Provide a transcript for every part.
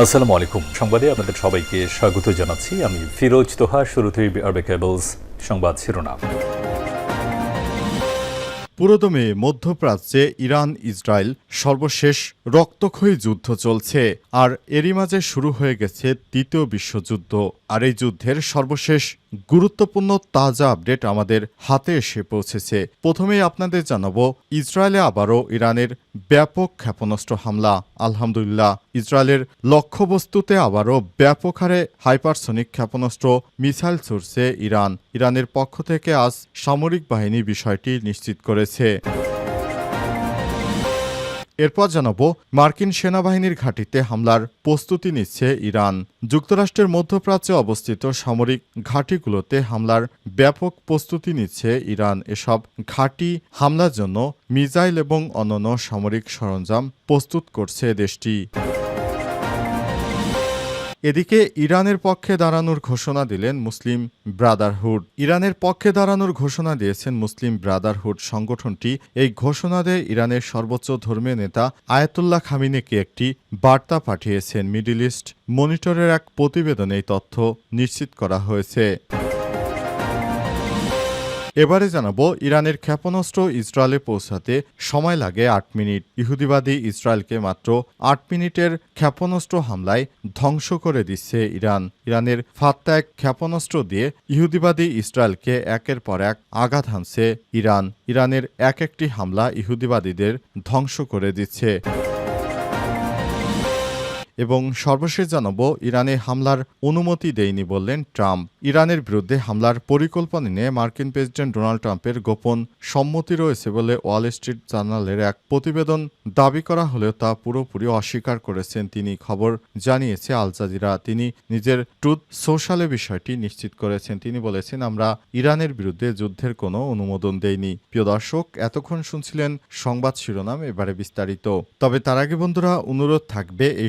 আসসালামু আলাইকুম। সংবাদে আপনাদের সবাইকে স্বাগত জানাচ্ছি। আমি ফিরোজ তোহা, শুরুতেই আরবে কেবলস সংবাদ শিরোনাম। পুরোদমে মধ্যপ্রাচ্যে ইরান, ইসরায়েল সর্বশেষ রক্তক্ষয়ী যুদ্ধ চলছে, আর এরই মাঝে শুরু হয়ে গেছে তৃতীয় বিশ্বযুদ্ধ। আর এই যুদ্ধের সর্বশেষ গুরুত্বপূর্ণ তাজা আপডেট আমাদের হাতে এসে পৌঁছেছে। প্রথমেই আপনাদের জানাব, ইসরায়েলে আবারও ইরানের ব্যাপক ক্ষেপণাস্ত্র হামলা। আলহামদুলিল্লাহ, ইসরায়েলের লক্ষ্যবস্তুতে আবারও ব্যাপক হারে হাইপারসনিক ক্ষেপণাস্ত্র, মিসাইল ছুড়ছে ইরান। ইরানের পক্ষ থেকে আজ সামরিক বাহিনী বিষয়টি নিশ্চিত করেছে। এরপর জানাব, মার্কিন সেনাবাহিনীর ঘাঁটিতে হামলার প্রস্তুতি নিচ্ছে ইরান। যুক্তরাষ্ট্রের মধ্যপ্রাচ্যে অবস্থিত সামরিক ঘাঁটিগুলোতে হামলার ব্যাপক প্রস্তুতি নিচ্ছে ইরান। এসব ঘাঁটি হামলার জন্য মিজাইল এবং অন্যান্য সামরিক সরঞ্জাম প্রস্তুত করছে দেশটি। এদিকে ইরানের পক্ষে দাঁড়ানোর ঘোষণা দিলেন মুসলিম ব্রাদারহুড। ইরানের পক্ষে দাঁড়ানোর ঘোষণা দিয়েছেন মুসলিম ব্রাদারহুড সংগঠনটি। এই ঘোষণা দিয়ে ইরানের সর্বোচ্চ ধর্মীয় নেতা আয়াতুল্লাহ খামিনেকে একটি বার্তা পাঠিয়েছেন। মিডিল ইস্ট মনিটরের এক প্রতিবেদনে এই তথ্য নিশ্চিত করা হয়েছে। এবারে জানাব, ইরানের ক্ষেপণাস্ত্র ইসরায়েলে পৌঁছাতে সময় লাগে আট মিনিট। ইহুদিবাদী ইসরায়েলকে মাত্র আট মিনিটের ক্ষেপণাস্ত্র হামলায় ধ্বংস করে দিচ্ছে ইরান। ইরানের ফাত্তা এক ক্ষেপণাস্ত্র দিয়ে ইহুদিবাদী ইসরায়েলকে একের পর এক আঘাত হানছে ইরান। ইরানের এক একটি হামলা ইহুদিবাদীদের ধ্বংস করে দিচ্ছে। এবং সর্বশেষ জানাব, ইরানে হামলার অনুমতি দেয়নি বললেন ট্রাম্প। ইরানের বিরুদ্ধে হামলার পরিকল্পনা নিয়ে মার্কিন প্রেসিডেন্ট ডোনাল্ড ট্রাম্পের গোপন সম্মতি রয়েছে বলে ওয়াল স্ট্রিট জার্নালের এক প্রতিবেদন দাবি করা হলেও তা পুরোপুরি অস্বীকার করেছেন তিনি। খবর জানিয়েছে আল জাজিরা, তিনি নিজের ট্রুথ সোশ্যালে বিষয়টি নিশ্চিত করেছেন। তিনি বলেছেন, আমরা ইরানের বিরুদ্ধে যুদ্ধের কোনো অনুমোদন দেইনি। প্রিয় দর্শক, এতক্ষণ শুনছিলেন সংবাদ শিরোনাম, এবারে বিস্তারিত। তবে তার আগে বন্ধুরা, অনুরোধ থাকবে, এই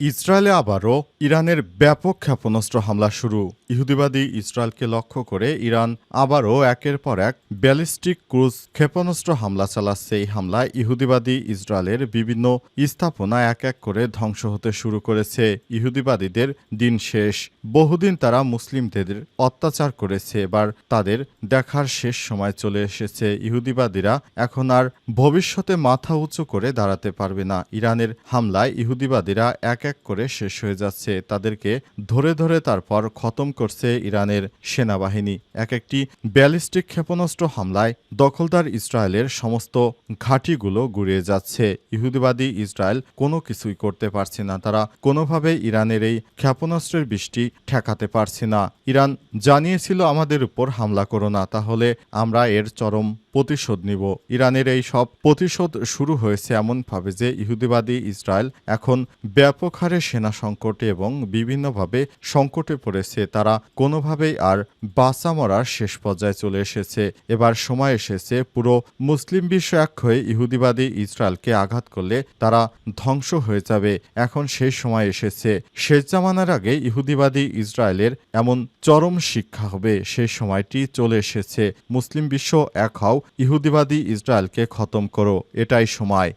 ইসরায়েলে আবারও ইরানের ব্যাপক ক্ষেপণাস্ত্র হামলা শুরু। ইহুদিবাদী ইসরায়েলকে লক্ষ্য করে ইরান আবারও একের পর এক ব্যালিস্টিক ক্রুজ ক্ষেপণাস্ত্র হামলা চালাচ্ছে। এই হামলায় ইহুদিবাদী ইসরায়েলের বিভিন্ন স্থাপনা এক এক করে ধ্বংস হতে শুরু করেছে। ইহুদিবাদীদের দিন শেষ। বহুদিন তারা মুসলিমদের অত্যাচার করেছে। এবার তাদের দেখার শেষ সময় চলে এসেছে। ইহুদিবাদীরা এখন আর ভবিষ্যতে মাথা উঁচু করে দাঁড়াতে পারবে না। ইরানের হামলায় ইহুদিবাদীরা এক এক করে শেষ হয়ে যাচ্ছে। তাদেরকে ধরে ধরে তারপর খতম করছে ইরানের সেনাবাহিনী। এক একটি ব্যালিস্টিক ক্ষেপণাস্ত্র হামলায় দখলদার ইসরায়েলের সমস্ত ঘাঁটিগুলো গুড়িয়ে যাচ্ছে। ইহুদিবাদী ইসরায়েল কোনো কিছুই করতে পারছে না। তারা কোনোভাবে ইরানের এই ক্ষেপণাস্ত্রের বৃষ্টি ঠেকাতে পারছে না। ইরান জানিয়েছিল, আমাদের উপর হামলা করো না, তাহলে আমরা এর চরম প্রতিশোধ নিব। ইরানের এই সব প্রতিশোধ শুরু হয়েছে এমনভাবে যে ইহুদিবাদী ইসরায়েল এখন ব্যাপক হারে সেনা সংকটে এবং বিভিন্নভাবে সংকটে পড়েছে। তারা কোনোভাবেই আর বাঁচা মরার শেষ পর্যায়ে চলে এসেছে। এবার সময় এসেছে পুরো মুসলিম বিশ্ব এক হয়ে ইহুদিবাদী ইসরায়েলকে আঘাত করলে তারা ধ্বংস হয়ে যাবে। এখন সেই সময় এসেছে। শেষ জামানার আগে ইহুদিবাদী ইসরায়েলের এমন চরম শিক্ষা হবে। সেই সময়টি চলে এসেছে। মুসলিম বিশ্ব এক হও ইহুদিবাদী ইসরায়েলকে খতম করো। এটাই সময়।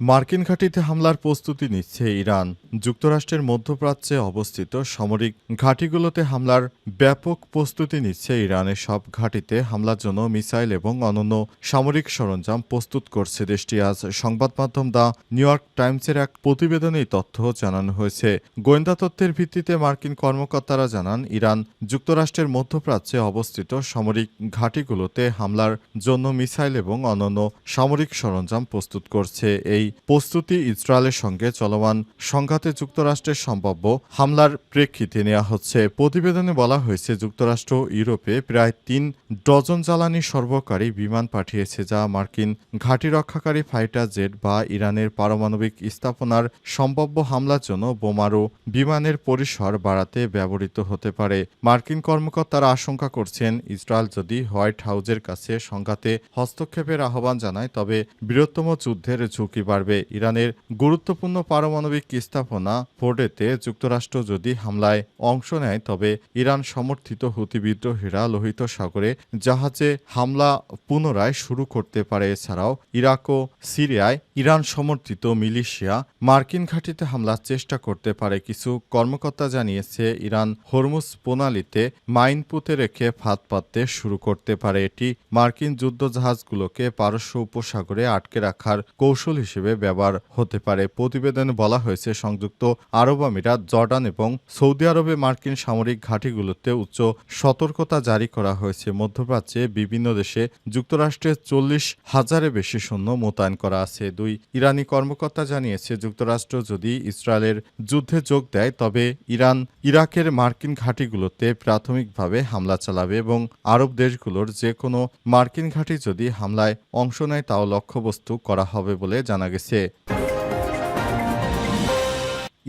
মার্কিন ঘাঁটিতে হামলার প্রস্তুতি নিচ্ছে ইরান। যুক্তরাষ্ট্রের মধ্যপ্রাচ্যে অবস্থিত সামরিক ঘাঁটিগুলোতে হামলার ব্যাপক প্রস্তুতি নিচ্ছে ইরানের সব ঘাঁটিতে হামলার জন্য মিসাইল এবং অনন্য সামরিক সরঞ্জাম প্রস্তুত করছে দেশটি। আজ সংবাদ মাধ্যম দ্য নিউ ইয়র্ক টাইমসের এক প্রতিবেদনে তথ্য জানানো হয়েছে। গোয়েন্দা তথ্যের ভিত্তিতে মার্কিন কর্মকর্তারা জানান, ইরান যুক্তরাষ্ট্রের মধ্যপ্রাচ্যে অবস্থিত সামরিক ঘাঁটিগুলোতে হামলার জন্য মিসাইল এবং অন্যান্য সামরিক সরঞ্জাম প্রস্তুত করছে। এই প্রস্তুতি ইসরায়েলের সঙ্গে চলমান সংঘাতে যুক্তরাষ্ট্রের সম্ভাব্য হামলার প্রেক্ষিতে নেওয়া হচ্ছে। প্রতিবেদনে বলা হয়েছে, যুক্তরাষ্ট্র ইউরোপে প্রায় তিন ডজন জ্বালানি সরবরাহকারী বিমান পাঠিয়েছে, যা মার্কিন ঘাঁটি রক্ষাকারী ফাইটার জেট বা ইরানের পারমাণবিক স্থাপনার সম্ভাব্য হামলার জন্য বোমারু বিমানের পরিসর বাড়াতে ব্যবহৃত হতে পারে। মার্কিন কর্মকর্তারা আশঙ্কা করছেন, ইসরায়েল যদি হোয়াইট হাউজের কাছে সংঘাতে হস্তক্ষেপের আহ্বান জানায়, তবে বৃহত্তম যুদ্ধের ঝুঁকি বাড়বে। ইরানের গুরুত্বপূর্ণ পারমাণবিক স্থাপনা ফোর্ডেতে যুক্তরাষ্ট্র যদি হামলায় অংশ নেয়, তবে ইরান সমর্থিত হুতি বিদ্রোহীরা লোহিত সাগরে জাহাজে হামলা পুনরায় শুরু করতে পারে। এছাড়াও ইরাক ও সিরিয়ায় ইরান সমর্থিত মিলিশিয়া মার্কিন ঘাঁটিতে হামলার চেষ্টা করতে পারে। কিছু কর্মকর্তা জানিয়েছে, ইরান হরমুজ প্রণালীতে মাইন পুঁতে রেখে ফাঁদ পাততে শুরু করতে পারে। এটি মার্কিন যুদ্ধজাহাজগুলোকে পারস্য উপসাগরে আটকে রাখার কৌশল হিসেবে ব্যবহার হতে পারে। প্রতিবেদনে বলা হয়েছে, সংযুক্ত আরব আমিরাত, জর্ডান এবং সৌদি আরবে মার্কিন সামরিক ঘাঁটিগুলোতে উচ্চ সতর্কতা জারি করা হয়েছে। মধ্যপ্রাচ্যে বিভিন্ন দেশে যুক্তরাষ্ট্রের চল্লিশ হাজারে বেশি সৈন্য মোতায়েন করা আছে। দুই ইরানি কর্মকর্তা জানিয়েছে, যুক্তরাষ্ট্র যদি ইসরায়েলের যুদ্ধে যোগ দেয়, তবে ইরান ইরাকের মার্কিন ঘাঁটিগুলোতে প্রাথমিকভাবে হামলা চালাবে এবং আরব দেশগুলোর যে কোনো মার্কিন ঘাঁটি যদি হামলায় অংশ নেয়, তাও লক্ষ্যবস্তু করা হবে বলে জানা গেছে। você.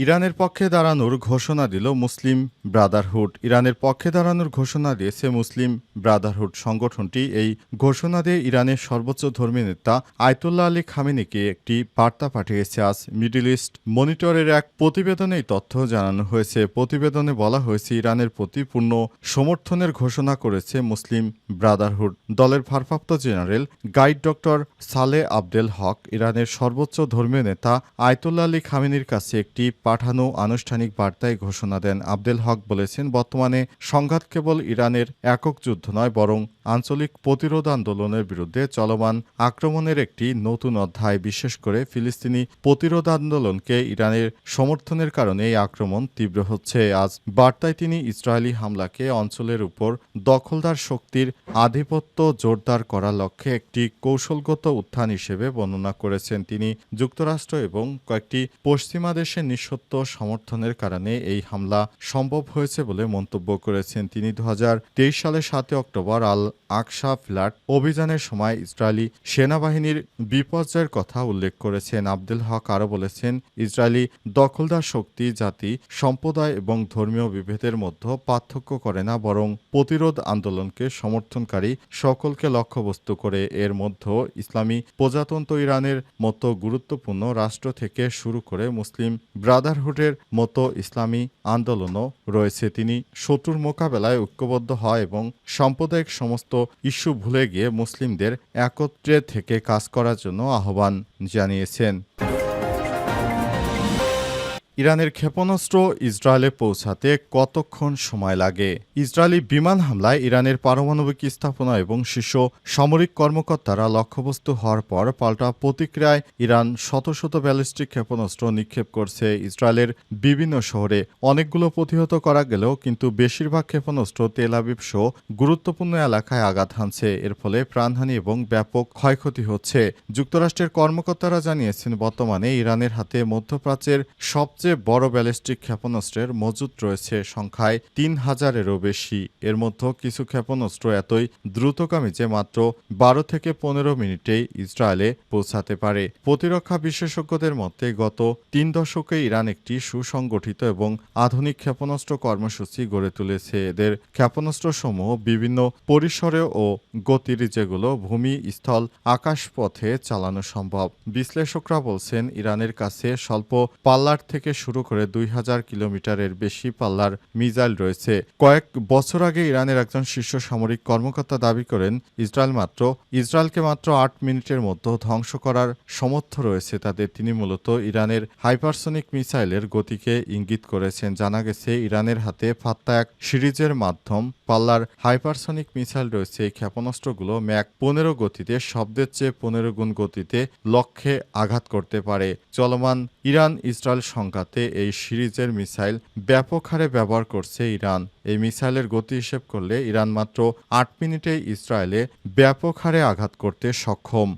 ইরানের পক্ষে দাঁড়ানোর ঘোষণা দিল মুসলিম ব্রাদারহুড। ইরানের পক্ষে দাঁড়ানোর ঘোষণা দিয়েছে মুসলিম ব্রাদারহুড সংগঠনটি। এই ঘোষণা দিয়ে ইরানের সর্বোচ্চ ধর্মী নেতা আয়তুল্লাহ আলী খামেনিকে একটি বার্তা পাঠিয়েছে। আজ মিডল ইস্ট মনিটরের এক প্রতিবেদনে তথ্য জানানো হয়েছে। প্রতিবেদনে বলা হয়েছে, ইরানের প্রতি পূর্ণ সমর্থনের ঘোষণা করেছে মুসলিম ব্রাদারহুড। দলের ভারপ্রাপ্ত general guide doctor Saleh Abdel Haq, ইরানের সর্বোচ্চ ধর্মীয় নেতা আয়তুল্লাহ আলী খামেনির কাছে একটি পাঠানো আনুষ্ঠানিক বার্তায় ঘোষণা দেন আবদেল হক বলেছেন, বর্তমানে সংঘাত কেবল ইরানের একক যুদ্ধ নয়, বরং আঞ্চলিক প্রতিরোধ আন্দোলনের বিরুদ্ধে চলমান আক্রমণের একটি নতুন অধ্যায়, বিশেষ করে ফিলিস্তিনি প্রতিরোধ আন্দোলনকে ইরানের সমর্থনের কারণে এই আক্রমণ তীব্র হচ্ছে। আজ বার্তায় তিনি ইসরায়েলি হামলাকে অঞ্চলের উপর দখলদার শক্তির আধিপত্য জোরদার করার লক্ষ্যে একটি কৌশলগত উত্থান হিসেবে বর্ণনা করেছেন। তিনি যুক্তরাষ্ট্র এবং কয়েকটি পশ্চিমা দেশের নিঃসত্ব সমর্থনের কারণে এই হামলা সম্ভব হয়েছে বলে মন্তব্য করেছেন। তিনি দু সালের সাতই অক্টোবর আল আকশা ফ্ল্যাট অভিযানের সময় ইসরায়েলি সেনাবাহিনীর বিপর্যয়ের কথা উল্লেখ করেছেন আব্দুল হক। আরও বলেছেন, ইসরায়েলি দখলদার শক্তি, জাতি, সম্প্রদায় এবং ধর্মীয় বিভেদের মধ্যে পার্থক্য করে না, বরং প্রতিরোধ আন্দোলনকে সমর্থনকারী সকলকে লক্ষ্যবস্তু করে। এর মধ্যে ইসলামী প্রজাতন্ত্র ইরানের মতো গুরুত্বপূর্ণ রাষ্ট্র থেকে শুরু করে মুসলিম ব্রাদারহুডের মতো ইসলামী আন্দোলনও রয়েছে। তিনি শত্রুর মোকাবেলায় ঐক্যবদ্ধ হয় এবং সাম্প্রদায়িক সমস্ত ইস্যু ভুলে গিয়ে মুসলিমদের একত্রে থেকে কাজ করার জন্য আহ্বান জানিয়েছেন। ইরানের ক্ষেপণাস্ত্র ইসরায়েলে পৌঁছাতে কতক্ষণ সময় লাগে? ইসরায়েলি বিমান হামলায় ইরানের পারমাণবিক স্থাপনা এবং শীর্ষ সামরিক কর্মকর্তারা লক্ষ্যবস্তু হওয়ার পর পাল্টা প্রতিক্রিয়ায় ইরান শত শত ব্যালিস্টিক ক্ষেপণাস্ত্র নিক্ষেপ করছে। ইসরায়েলের বিভিন্ন শহরে অনেকগুলো প্রতিহত করা গেলেও কিন্তু বেশিরভাগ ক্ষেপণাস্ত্র তেল আবিব সহ গুরুত্বপূর্ণ এলাকায় আঘাত হানছে। এর ফলে প্রাণহানি এবং ব্যাপক ক্ষয়ক্ষতি হচ্ছে। যুক্তরাষ্ট্রের কর্মকর্তারা জানিয়েছেন, বর্তমানে ইরানের হাতে মধ্যপ্রাচ্যের সবচেয়ে বড় ব্যালিস্টিক ক্ষেপণাস্ত্রের মজুত রয়েছে সংখ্যায় তিন হাজারেরও বেশি। এর মধ্যে কিছু ক্ষেপণাস্ত্র এতই দ্রুতগামী যে মাত্র বারো থেকে পনেরো মিনিটেই ইসরায়েলে পৌঁছাতে পারে। প্রতিরক্ষা বিশেষজ্ঞদের মতে, গত তিন দশকে ইরান একটি সুসংগঠিত এবং আধুনিক ক্ষেপণাস্ত্র কর্মসূচি গড়ে তুলেছে। এদের ক্ষেপণাস্ত্রসমূহ বিভিন্ন পরিসরে ও গতির যেগুলো ভূমি, স্থল, আকাশপথে চালানো সম্ভব। বিশ্লেষকরা বলছেন, ইরানের কাছে স্বল্প পাল্লার থেকে শুরু করে দুই হাজার কিলোমিটারের বেশি পাল্লার মিসাইল রয়েছে। কয়েক বছর আগে ইরানের একজন শীর্ষ সামরিক কর্মকর্তা দাবি করেন, ইসরায়েল মাত্র, ইসরায়েলকে মাত্র আট মিনিটের মধ্যে ধ্বংস করার সমর্থ রয়েছে তাদের। তিনি মূলত ইরানের হাইপারসনিক মিসাইলের গতিকে ইঙ্গিত করেছেন। জানা গেছে, ইরানের হাতে ফাত্তা এক সিরিজের মাধ্যম পাল্লার হাইপারসনিক মিসাইল রয়েছে। এই ক্ষেপণাস্ত্রগুলো ম্যাক পনেরো গতিতে, শব্দের চেয়ে পনেরো গুণ গতিতে লক্ষ্যে আঘাত করতে পারে। চলমান ইরান ইসরায়েল সংঘাতে এই সিরিজের মিসাইল ব্যাপক হারে ব্যবহার করছে ইরান। এই মিসাইলের গতি হিসেব করলে ইরান মাত্র আট মিনিটে ইসরায়েলে ব্যাপক হারে আঘাত করতে সক্ষম।